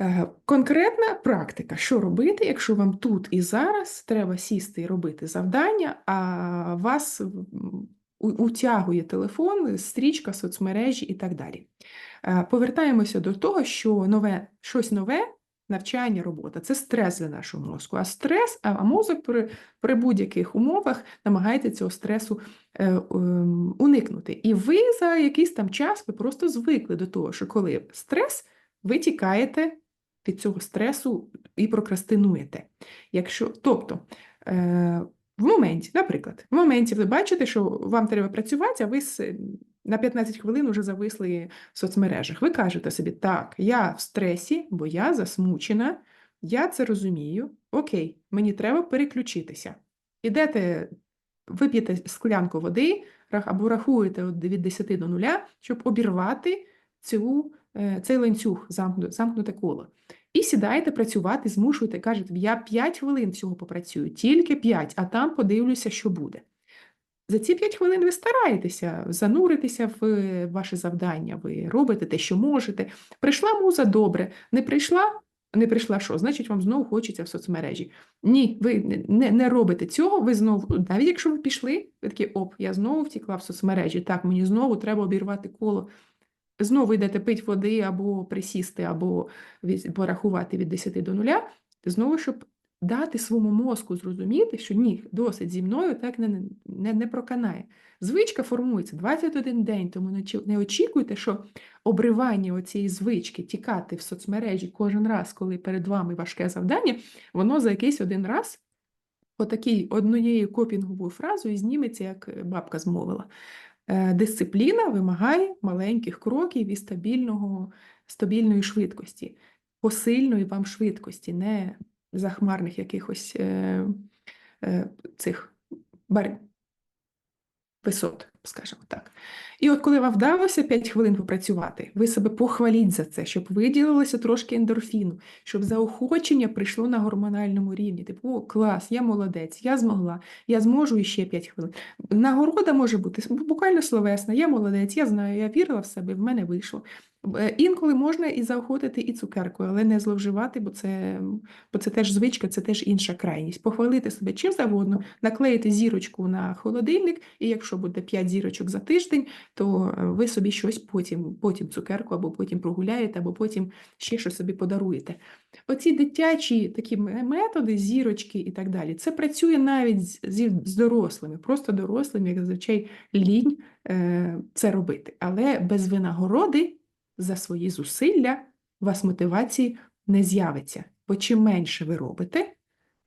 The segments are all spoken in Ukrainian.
Е, Конкретна практика, що робити, якщо вам тут і зараз треба сісти і робити завдання, а вас утягує телефон, стрічка, соцмережі і так далі. Е, Повертаємося до того, що нове, щось нове, навчання, робота це стрес для нашого мозку. А стрес, а мозок при, при будь-яких умовах намагається цього стресу е, ем, уникнути. І ви за якийсь там час ви просто звикли до того, що коли стрес, ви тікаєте від цього стресу і прокрастинуєте. Якщо, тобто, е, в моменті, наприклад, в моменті ви бачите, що вам треба працювати, а ви на 15 хвилин вже зависли в соцмережах. Ви кажете собі, так, я в стресі, бо я засмучена, я це розумію. Окей, мені треба переключитися. Ідете, вип'єте склянку води або рахуєте від 10 до 0, щоб обірвати цю, цей ланцюг, замкну- замкнуте коло. І сідаєте працювати, змушуєте, кажете, я 5 хвилин всього попрацюю, тільки 5, а там подивлюся, що буде. За ці 5 хвилин ви стараєтеся зануритися в е, ваше завдання, ви робите те, що можете. Прийшла муза добре, не прийшла, не прийшла що? Значить, вам знову хочеться в соцмережі. Ні, ви не- не, не робите цього, ви знову, навіть якщо ви пішли, ви такі, оп, я знову втікла в соцмережі, так, мені знову треба обірвати коло. Знову йдете пить води або присісти, або порахувати від 10 до 0, знову, щоб дати своєму мозку зрозуміти, що ні, досить зі мною так не, не, не проканає. Звичка формується 21 день, тому не очікуйте, що обривання оцієї звички тікати в соцмережі кожен раз, коли перед вами важке завдання, воно за якийсь один раз отакий однією копінговою фразою зніметься, як бабка змовила. Е, Дисципліна вимагає маленьких кроків і стабільного, стабільної швидкості, посильної вам швидкості, не захмарних якихось е, е, цих висот, скажімо так. І от коли вам вдалося 5 хвилин попрацювати, ви себе похваліть за це, щоб виділилося трошки ендорфіну, щоб заохочення прийшло на гормональному рівні. Типу, о, клас, я молодець, я змогла, я зможу іще 5 хвилин. Нагорода може бути буквально словесна, я молодець, я знаю, я вірила в себе, в мене вийшло. Інколи можна і заохотити і цукеркою, але не зловживати, бо це, бо це теж звичка, це теж інша крайність. Похвалити себе чим завгодно, наклеїти зірочку на холодильник, і якщо буде 5 зірочок за тиждень, то е, ви собі щось потім, потім цукерку, або потім прогуляєте, або потім ще щось собі подаруєте. Оці дитячі такі методи, зірочки і так далі, це працює навіть з, з дорослими, просто дорослим, як зазвичай лінь е, це робити. Але без винагороди за свої зусилля у вас мотивації не з'явиться. Бо чим менше ви робите,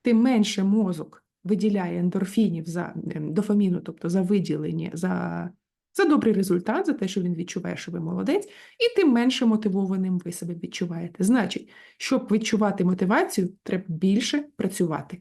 тим менше мозок виділяє ендорфінів за ем, дофаміну, тобто за виділення, за, за добрий результат, за те, що він відчуває, що ви молодець, і тим менше мотивованим ви себе відчуваєте. Значить, щоб відчувати мотивацію, треба більше працювати.